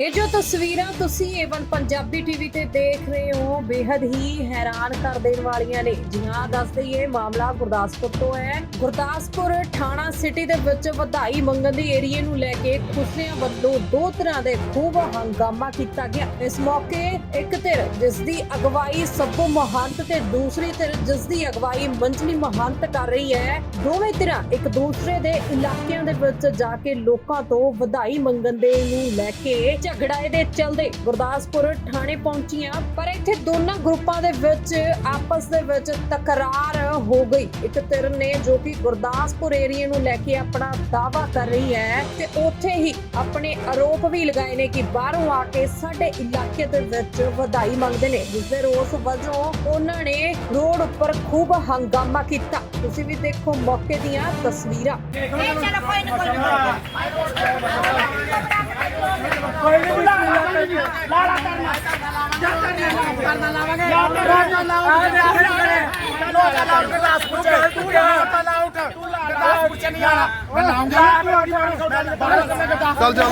ਇਹ ਜੋ ਤਸਵੀਰਾਂ ਤੁਸੀਂ ਏਵਨ ਪੰਜਾਬੀ ਟੀਵੀ ਤੇ ਦੇਖ ਰਹੇ ਹੋ ਬੇहद ਹੀ ਹੈਰਾਨ ਕਰ ਦੇਣ ਵਾਲੀਆਂ ਨੇ। ਜੀ ਦੱਸ ਦਈਏ, ਮਾਮਲਾ ਗੁਰਦਾਸਪੁਰ ਤੋਂ ਹੈ। ਗੁਰਦਾਸਪੁਰ ਥਾਣਾ ਸਿਟੀ ਦੇ ਵਿੱਚ ਵਧਾਈ ਮੰਗਣ ਦੀ ਏਰੀਏ ਨੂੰ ਲੈ ਕੇ ਖੁਸਰਿਆਂ ਵੱਲੋਂ ਦੋ ਤਰ੍ਹਾਂ ਦੇ ਖੂਬ ਹੰਗਾਮਾ ਕੀਤਾ ਗਿਆ। ਇਸ ਮੌਕੇ ਇੱਕ ਧਿਰ ਜਿਸ ਦੀ ਅਗਵਾਈ ਸੱਭੂ ਮਹੰਤ ਤੇ ਦੂਸਰੀ ਧਿਰ ਜਿਸ ਦੀ ਅਗਵਾਈ ਮੰਜਲੀ ਮਹੰਤ ਕਰ ਰਹੀ ਹੈ। ਦੋਵੇਂ ਧਿਰਾਂ ਇੱਕ ਦੂਸਰੇ ਦੇ ਇਲਾਕਿਆਂ ਦੇ ਵਿੱਚ ਜਾ ਕੇ ਲੋਕਾਂ ਤੋਂ ਵਧਾਈ ਮੰਗਣ ਦੇ ਨੂੰ ਲੈ ਕੇ ਝਗੜਾ ਦੇ ਚਲਦੇ ਗੁਰਦਾਸਪੁਰ ਥਾਣੇ ਪਹੁੰਚੀਆਂ, ਪਰ ਇੱਥੇ ਦੋਨਾਂ ਗਰੁੱਪਾਂ ਦੇ ਵਿੱਚ, ਆਪਸ ਦੇ ਵਿੱਚ ਤਕਰਾਰ ਹੋ ਗਈ। ਇੱਕ ਧਿਰ ਨੇ ਜੋ ਕਿ ਗੁਰਦਾਸਪੁਰ ਏਰੀਆ ਨੂੰ ਲੈ ਕੇ ਆਪਣਾ ਦਾਵਾ ਕਰ ਰਹੀ ਹੈ ਤੇ ਉੱਥੇ ਹੀ ਆਪਣੇ ਆਰੋਪ ਵੀ ਲਗਾਏ ਨੇ ਕਿ ਬਾਹਰੋਂ ਆ ਕੇ ਸਾਡੇ ਇਲਾਕੇ ਦੇ ਵਿੱਚ ਵਧਾਈ ਮੰਗਦੇ ਨੇ। ਜਿਸ ਦੇ ਰੋਸ ਵਜੋਂ ਉਹਨਾਂ ਨੇ ਰੋਡ ਉੱਪਰ ਖੂਬ ਹੰਗਾਮਾ ਕੀਤਾ। ਤੁਸੀਂ ਵੀ ਦੇਖੋ ਮੌਕੇ ਦੀਆਂ ਤਸਵੀਰਾਂ। ਚੱਲ ਕੋਈ ਨਹੀਂ ਲਾੜਾ ਕਰਨਾ ਜੱਟ ਨਹੀਂ ਕਰਨਾ ਲਾਵਾਂਗੇ ਲਾੜਾ ਲਾਵਾਂਗੇ ਚਲੋ ਲਾੜਾ ਗਲਾਸ ਪੁੱਛੇ ਤੂੰ ਯਾਰ ਪਲਾ ਉਠ ਤੂੰ ਲਾੜਾ ਪੁੱਛ ਨਹੀਂ ਆਣਾ ਮੈਂ ਲਾਉਂਗਾ ਬਾਹਰ ਚੱਲ ਜਾ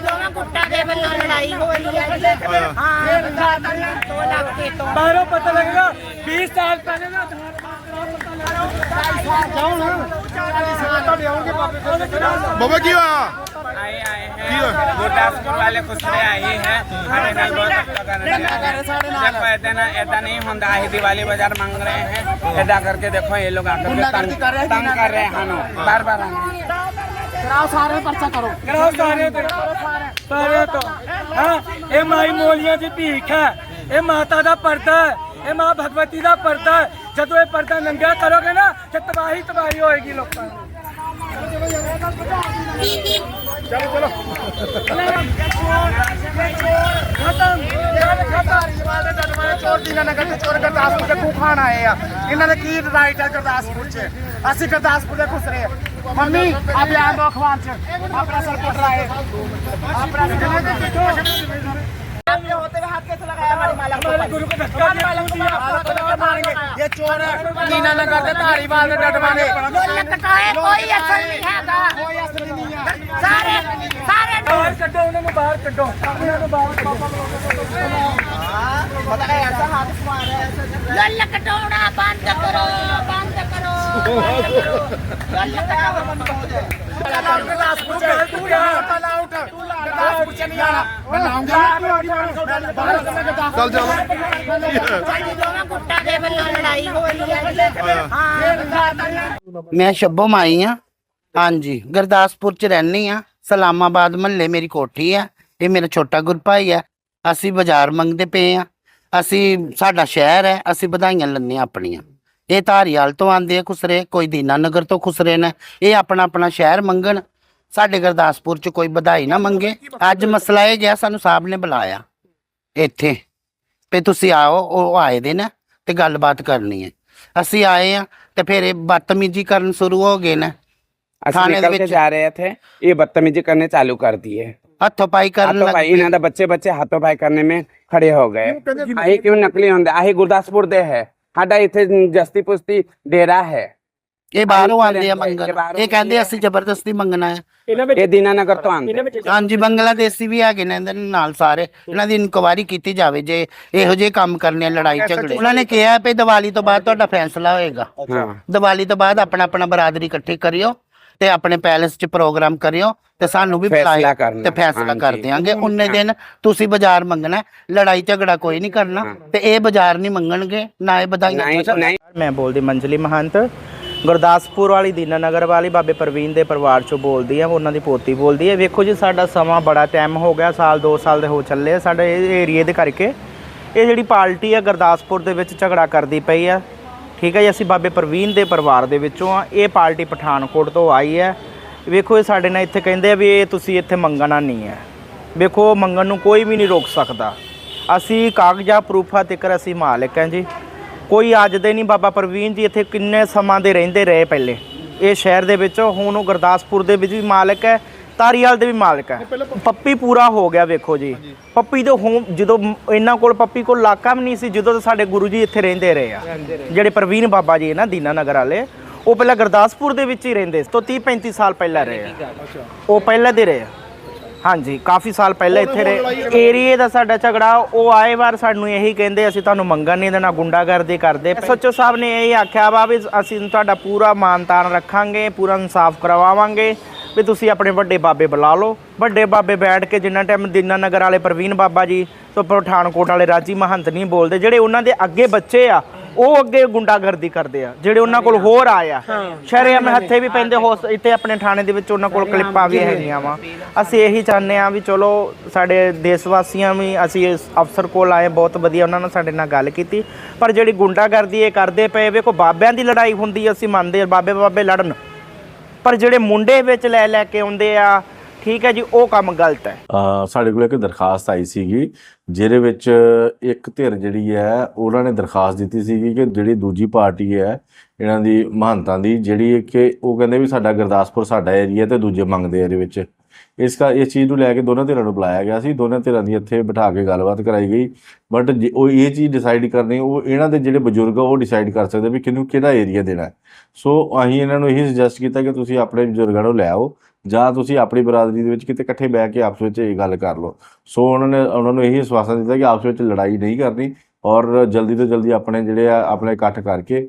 ਦੋਨਾਂ ਗੁੱਟਾਂ ਦੇ ਵੱਲੋਂ ਲੜਾਈ ਹੋ ਰਹੀ ਹੈ ਹਾਂ 2 ਲੱਖ ਤੇ ਤੋਂ ਬਾਹਰੋਂ ਪਤਾ ਲੱਗੇਗਾ। 20 ਸਾਲ ਪਹਿਲੇ ਨਾ ਬਾਬਾ ਕੀ ਹੋਇਆ? गुरदासपुर है। अच्छा दिवाली बाज़ार मांग रहे हैं। करके देखो ये लोग आकर तंग कर रहे हैं बार बार करो। सारे सारे तो।, तो। हाँ, ये माई मोलिया भीख है। ये माता का पर्दा है। ये माँ भगवती का परता है। जो ये पर्दा नंगा करोगे ना तो तबाही तबाही होगी लोग ਲੋਕਾਂ ਦੀ ਚੋਰ ਦੀਨਾ ਨਗਰ ਦੇ ਚੋਰ ਗੁਰਦਾਸਪੁਰ ਦੇ ਖੂਹ ਖਾਣ ਆਏ ਆ ਇਹਨਾਂ ਦੇ ਕੀ ਰਾਈਟ ਹੈ ਗੁਰਦਾਸਪੁਰ 'ਚ ਅਸੀਂ ਗੁਰਦਾਸਪੁਰ ਦੇ ਖੁਸਰੇ ਆ ਮੰਮੀ ਆ ਬਿਆਨ ਦੋ ਅਖਬਾਰ ਚ ਆਪਣਾ ਸਰ ਪੁੱਟ ਰਾਏ ਆਪਣਾ आपने होते हुए हाथ कैसे लगाया हमारी माला को ਗੁਰੂ ਕੋ ਧੱਕਾ ਦਿਆ माला को ਡਟਵਾਂਗੇ ਇਹ ਚੋਰ ਕੀਨਾ ਨਾ ਕਰਦੇ ਧਾਰੀਵਾਲ ਦੇ ਡਟਵਾਂਗੇ ਮੁੱਲ ਟਕਾਏ ਕੋਈ ਅਸਲ ਨਹੀਂ ਹੈਗਾ ਕੋਈ ਅਸਲ ਨਹੀਂ ਆ ਸਾਰੇ ਸਾਰੇ ਬਾਹਰ ਕੱਢੋ ਉਹਨਾਂ ਨੂੰ ਬਾਹਰ ਕੱਢੋ ਉਹਨਾਂ ਨੂੰ ਬਾਹਰ ਪਾਪਾ ਪਤਾ ਹੈ ਐਸਾ ਹੱਥ ਸਮਾਰ ਹੈ ਲੱਲ ਕਟੋਣਾ ਬੰਦ ਕਰੋ ਬੰਦ ਕਰੋ ਲੱਲ ਕਟੋਣਾ ਬੰਦ ਹੋ ਜਾਏ ਚਲਾ ਉੱਠ ਗੁਰਦਾਸਪੁਰ ਤੂੰ ਚਲਾ ਉੱਠ ਤੂੰ ਗੁਰਦਾਸਪੁਰ ਚ ਨਹੀਂ ਆਣਾ ਮੈਂ ਲਾਉਂਗਾ ਚੱਲ ਜਾ ਦੋਵਾਂ ਦੇ ਵੱਲੋਂ ਲੜਾਈ ਹੋਈ ਹੈ। ਹਾਂ। ਮੈਂ ਸ਼ੱਭੋ ਮਾਈ ਆ। ਹਾਂਜੀ, ਗੁਰਦਾਸਪੁਰ ਚ ਰਹਿੰਦੀ ਆ। ਸਲਾਮਾਬਾਦ ਮਹੱਲੇ ਮੇਰੀ ਕੋਠੀ ਆ। ਇਹ ਮੇਰਾ ਛੋਟਾ ਗੁਰਭਾਈ ਆ। ਅਸੀਂ ਬਾਜ਼ਾਰ ਮੰਗਦੇ ਪਏ ਆ। ਅਸੀਂ, ਸਾਡਾ ਸ਼ਹਿਰ ਹੈ। ਅਸੀਂ ਵਧਾਈਆਂ ਲੈਂਦੇ ਹਾਂ ਆਪਣੀਆਂ। ਇਹ ਧਾਰੀਵਾਲ ਤੋਂ ਆਂਦੇ ਆ ਖੁਸਰੇ। ਕੋਈ ਦੀਨਾ ਨਗਰ ਤੋਂ ਖੁਸਰੇ ਨੇ। ਇਹ ਆਪਣਾ ਆਪਣਾ ਸ਼ਹਿਰ ਮੰਗਣ। ਸਾਡੇ ਗੁਰਦਾਸਪੁਰ ਚ ਕੋਈ ਵਧਾਈ ਨਾ ਮੰਗੇ। ਅੱਜ ਮਸਲਾ ਇਹ ਗਿਆ, ਸਾਨੂੰ ਸਾਹਿਬ ਨੇ ਬੁਲਾਇਆ। ਇੱਥੇ। ਵੀ ਤੁਸੀਂ ਆਓ, ਉਹ ਆਏ ਦੇ ਨਾ। ਤੇ ਗੱਲਬਾਤ ਕਰਨੀ ਹੈ ਅਸੀਂ ਆਏ ਆ ਤੇ ਫਿਰ ਇਹ ਬਦਤਮੀਜੀ ਕਰਨ ਸ਼ੁਰੂ ਹੋ ਗਏ ਨੇ ਅਸੀਂ थाने निकल दे के विच- जा रहे थे ये बदतमीजी करने चालू कर दिए ਹੱਥੋਂ ਪਾਈ ਕਰਨ हाथों ਲੱਗ भाई इन्होंने बच्चे बच्चे हाथों भाई करने में खड़े हो गए आही क्यों नकली होंगे आही गुरदासपुर दे है साडा इथे जस्ती पुस्ती डेरा है ਇਹ ਬਾਹਰੋਂ ਆਉਂਦੇ ਆ ਮੰਗਣ। ਇਹ ਕਹਿੰਦੇ ਅਸੀਂ ਜ਼ਬਰਦਸਤੀ ਮੰਗਣਾ ਹੈ। ਇਹਨਾਂ ਵਿੱਚ ਇਹ ਤੋਂ ਆਉਂਦੇ ਹਾਂਜੀ ਬੰਗਲਾਦੇਸ਼ੀ ਵੀ ਹੈਗੇ ਨੇ ਇਹਨਾਂ ਨਾਲ ਸਾਰੇ। ਇਹਨਾਂ ਦੀ ਇਨਕੁਆਇਰੀ ਕੀਤੀ ਜਾਵੇ ਜੇ ਇਹੋ ਜਿਹੇ ਕੰਮ ਕਰਨੇ ਲੜਾਈ ਝਗੜੇ। ਉਹਨਾਂ ਨੇ ਕਿਹਾ ਵੀ ਦੀਵਾਲੀ ਤੋਂ ਬਾਅਦ ਤੁਹਾਡਾ ਫੈਸਲਾ ਹੋਏਗਾ। ਦੀਵਾਲੀ ਤੋਂ ਬਾਅਦ ਆਪਣਾ ਆਪਣਾ ਬਰਾਦਰੀ ਇਕੱਠੀ ਕਰਿਓ ਤੇ ਆਪਣੇ ਪੈਲਸ 'ਚ ਪ੍ਰੋਗਰਾਮ ਕਰਿਓ ਤੇ ਸਾਨੂੰ ਵੀ ਬੁਲਾਇਆ ਤੇ ਫੈਸਲਾ ਕਰ ਦਿਆਂਗੇ। ਉਹਨੇ ਦਿਨ ਤੁਸੀਂ ਬਾਜ਼ਾਰ ਮੰਗਣਾ ਲੜਾਈ ਝਗੜਾ ਕੋਈ ਨਹੀਂ ਕਰਨਾ ਤੇ ਇਹ ਬਾਜ਼ਾਰ ਨਹੀਂ ਮੰਗਣਗੇ ਨਾ ਇਹ ਵਧਾਈਆਂ ਮੈਂ ਬੋਲਦੀ ਮੰਜਲੀ ਮਹੰਤ। ਗੁਰਦਾਸਪੁਰ ਵਾਲੀ ਦੀਨਾਨਗਰ ਵਾਲੀ ਬਾਬੇ ਪ੍ਰਵੀਨ ਦੇ ਪਰਿਵਾਰ ਚੋਂ ਬੋਲਦੀ ਆ, ਉਹਨਾਂ ਦੀ ਪੋਤੀ ਬੋਲਦੀ ਹੈ ਵੇਖੋ ਜੀ, ਸਾਡਾ ਸਮਾਂ ਬੜਾ ਟਾਈਮ ਹੋ ਗਿਆ, ਸਾਲ 2 ਸਾਲ ਦੇ ਹੋ ਚੱਲੇ ਆ। ਸਾਡੇ ਇਹ ਏਰੀਏ ਦੇ ਕਰਕੇ ਇਹ ਜਿਹੜੀ ਪਾਰਟੀ ਆ, ਗੁਰਦਾਸਪੁਰ ਦੇ ਵਿੱਚ ਝਗੜਾ ਕਰਦੀ ਪਈ ਆ। ਠੀਕ ਹੈ ਜੀ, ਅਸੀਂ ਬਾਬੇ ਪ੍ਰਵੀਨ ਦੇ ਪਰਿਵਾਰ ਦੇ ਵਿੱਚੋਂ ਆ। ਇਹ ਪਾਰਟੀ ਪਠਾਨਕੋਟ ਤੋਂ ਆਈ ਹੈ ਵੇਖੋ, ਇਹ ਸਾਡੇ ਨਾਲ ਇੱਥੇ ਕਹਿੰਦੇ ਆ ਵੀ ਇਹ ਤੁਸੀਂ ਇੱਥੇ ਮੰਗਣਾ ਨਹੀਂ ਹੈ ਵੇਖੋ, ਮੰਗਣ ਨੂੰ ਕੋਈ ਵੀ ਨਹੀਂ ਰੋਕ ਸਕਦਾ। ਅਸੀਂ ਕਾਗਜ਼ਾਂ ਪ੍ਰੂਫਾਂ ਤੱਕ ਅਸੀਂ ਮਾਲਕ ਹਾਂ ਜੀ। ਕੋਈ ਅੱਜ ਦੇ ਨਹੀਂ ਬਾਬਾ ਪ੍ਰਵੀਨ ਜੀ ਇੱਥੇ ਕਿੰਨੇ ਸਮਾਂ ਦੇ ਰਹਿੰਦੇ ਰਹੇ ਪਹਿਲੇ। ਇਹ ਸ਼ਹਿਰ ਦੇ ਵਿੱਚ ਹੁਣ ਉਹ ਗੁਰਦਾਸਪੁਰ ਦੇ ਵਿੱਚ ਵੀ ਮਾਲਕ ਹੈ ਤਾਰੀਵਾਲ ਦੇ ਵੀ ਮਾਲਕ ਹੈ। ਪੱਪੀ ਪੂਰਾ ਹੋ ਗਿਆ ਵੇਖੋ ਜੀ। ਪੱਪੀ ਦੇ ਹੋਮ ਜਦੋਂ ਇਹਨਾਂ ਕੋਲ ਪੱਪੀ ਕੋਲ ਇਲਾਕਾ ਵੀ ਨਹੀਂ ਸੀ ਜਦੋਂ ਤੋਂ ਸਾਡੇ ਗੁਰੂ ਜੀ ਇੱਥੇ ਰਹਿੰਦੇ ਰਹੇ ਆ। ਜਿਹੜੇ ਪ੍ਰਵੀਨ ਬਾਬਾ ਜੀ ਹੈ ਨਾ ਦੀਨਾ ਨਗਰ ਵਾਲੇ ਉਹ ਪਹਿਲਾਂ ਗੁਰਦਾਸਪੁਰ ਦੇ ਵਿੱਚ ਹੀ ਰਹਿੰਦੇ ਸੀ ਤੋਂ 30 35 ਸਾਲ ਪਹਿਲਾਂ ਰਹੇ ਆ। ਉਹ ਪਹਿਲਾਂ ਦੇ ਰਹੇ ਆ। ਹਾਂਜੀ ਕਾਫੀ ਸਾਲ ਪਹਿਲਾਂ ਇੱਥੇ ਰਹੇ। ਏਰੀਏ ਦਾ ਸਾਡਾ ਝਗੜਾ ਉਹ ਆਏ ਵਾਰ ਸਾਨੂੰ ਇਹੀ ਕਹਿੰਦੇ ਅਸੀਂ ਤੁਹਾਨੂੰ ਮੰਗਣ ਨਹੀਂ ਦੇਣਾ ਗੁੰਡਾਗਰਦੀ ਕਰਦੇ ਸੱਚੋ ਸਾਹਿਬ ਨੇ ਇਹ ਆਖਿਆ ਵਾ ਵੀ ਅਸੀਂ ਤੁਹਾਡਾ ਪੂਰਾ ਮਾਨਤਾਨ ਰੱਖਾਂਗੇ ਪੂਰਾ ਇਨਸਾਫ ਕਰਵਾਵਾਂਗੇ ਵੀ ਤੁਸੀਂ ਆਪਣੇ ਵੱਡੇ ਬਾਬੇ ਬੁਲਾ ਲਓ। ਵੱਡੇ ਬਾਬੇ ਬੈਠ ਕੇ ਜਿੰਨਾ ਟਾਈਮ ਦੀਨਾ ਨਗਰ ਵਾਲੇ ਪ੍ਰਵੀਨ ਬਾਬਾ ਜੀ ਤੋਂ ਪਠਾਨਕੋਟ ਵਾਲੇ ਰਾਜੀ ਮਹੰਤ ਨਹੀਂ ਬੋਲਦੇ ਜਿਹੜੇ ਉਹਨਾਂ ਦੇ ਅੱਗੇ ਬੱਚੇ ਆ ਉਹ ਅੱਗੇ ਗੁੰਡਾਗਰਦੀ ਕਰਦੇ ਆ ਜਿਹੜੇ ਉਹਨਾਂ ਕੋਲ ਹੋਰ ਆਏ ਆ। ਸ਼ਰੇਆਮ ਹੱਥੇ ਵੀ ਪੈਂਦੇ ਹੋ ਇੱਥੇ ਆਪਣੇ ਥਾਣੇ ਦੇ ਵਿੱਚ ਉਹਨਾਂ ਕੋਲ ਕਲਿੱਪਾਂ ਵੀ ਹੈਗੀਆਂ ਵਾ। ਅਸੀਂ ਇਹੀ ਚਾਹੁੰਦੇ ਆ ਵੀ ਚਲੋ ਸਾਡੇ ਦੇਸ਼ ਵਾਸੀਆਂ ਵੀ ਅਸੀਂ ਇਸ ਅਫਸਰ ਕੋਲ ਆਏ ਬਹੁਤ ਵਧੀਆ ਉਹਨਾਂ ਨੇ ਸਾਡੇ ਨਾਲ ਗੱਲ ਕੀਤੀ। ਪਰ ਜਿਹੜੀ ਗੁੰਡਾਗਰਦੀ ਇਹ ਕਰਦੇ ਪਏ ਵੇਖੋ ਬਾਬਿਆਂ ਦੀ ਲੜਾਈ ਹੁੰਦੀ ਅਸੀਂ ਮੰਨਦੇ ਆ ਬਾਬੇ ਬਾਬੇ ਲੜਨ। ਪਰ ਜਿਹੜੇ ਮੁੰਡੇ ਵਿੱਚ ਲੈ ਲੈ ਕੇ ਆਉਂਦੇ ਆ ਠੀਕ ਹੈ ਜੀ, ਉਹ ਕੰਮ ਗਲਤ ਹੈ। ਸਾਡੇ ਕੋਲ ਇੱਕ ਦਰਖਾਸਤ ਆਈ ਸੀਗੀ, ਜਿਹਦੇ ਵਿੱਚ ਇੱਕ ਧਿਰ ਜਿਹੜੀ ਹੈ, ਉਹਨਾਂ ਨੇ ਦਰਖਾਸਤ ਦਿੱਤੀ ਸੀਗੀ ਕਿ ਜਿਹੜੀ ਦੂਜੀ ਪਾਰਟੀ ਹੈ, ਇਹਨਾਂ ਦੀ ਮਹੰਤਾਂ ਦੀ, ਜਿਹੜੀ ਕਿ ਉਹ ਕਹਿੰਦੇ ਵੀ ਸਾਡਾ ਗੁਰਦਾਸਪੁਰ ਸਾਡਾ ਏਰੀਆ ਤੇ ਦੂਜੇ ਮੰਗਦੇ ਆ ਇਹਦੇ ਵਿੱਚ। ਇਸ ਕਾ, ਇਸ ਚੀਜ਼ ਨੂੰ ਲੈ ਕੇ ਦੋਨਾਂ ਧਿਰਾਂ ਨੂੰ ਬੁਲਾਇਆ ਗਿਆ ਸੀ, ਦੋਨਾਂ ਧਿਰਾਂ ਦੀ ਇੱਥੇ ਬਿਠਾ ਕੇ ਗੱਲਬਾਤ ਕਰਾਈ ਗਈ। ਬਟ ਉਹ ਇਹ ਚੀਜ਼ ਡਿਸਾਈਡ ਕਰਨੀ, ਉਹ ਇਹਨਾਂ ਦੇ ਜਿਹੜੇ ਬਜ਼ੁਰਗ ਆ, ਉਹ ਡਿਸਾਈਡ ਕਰ ਸਕਦੇ ਵੀ ਕਿਹਨੂੰ ਕਿਹੜਾ ਏਰੀਆ ਦੇਣਾ ਸੋ ਅਸੀਂ ਇਹਨਾਂ ਨੂੰ ਇਹੀ ਸੁਜੈਸਟ ਕੀਤਾ ਕਿ ਤੁਸੀਂ ਆਪਣੇ ਬਜ਼ੁਰਗਾਂ ਨੂੰ ਲੈ ਆਓ ਜਾਂ ਤੁਸੀਂ ਆਪਣੀ ਬਰਾਦਰੀ ਦੇ ਵਿੱਚ ਕਿਤੇ ਇਕੱਠੇ ਬਹਿ ਕੇ ਆਪਸ ਵਿੱਚ ਇਹ ਗੱਲ ਕਰ ਲਓ। ਸੋ ਉਹਨਾਂ ਨੇ, ਉਹਨਾਂ ਨੂੰ ਇਹੀ ਵਿਸ਼ਵਾਸ ਦਿੱਤਾ ਕਿ ਆਪਸ ਵਿੱਚ ਲੜਾਈ ਨਹੀਂ ਕਰਨੀ ਔਰ ਜਲਦੀ ਤੋਂ ਜਲਦੀ ਆਪਣੇ ਜਿਹੜੇ ਆ, ਆਪਣੇ ਇਕੱਠ ਕਰਕੇ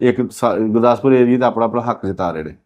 ਇੱਕ ਸਾ- ਗੁਰਦਾਸਪੁਰ ਏਰੀਆ ਦਾ ਆਪਣਾ ਆਪਣਾ ਹੱਕ ਜਤਾ ਰਹੇ ਨੇ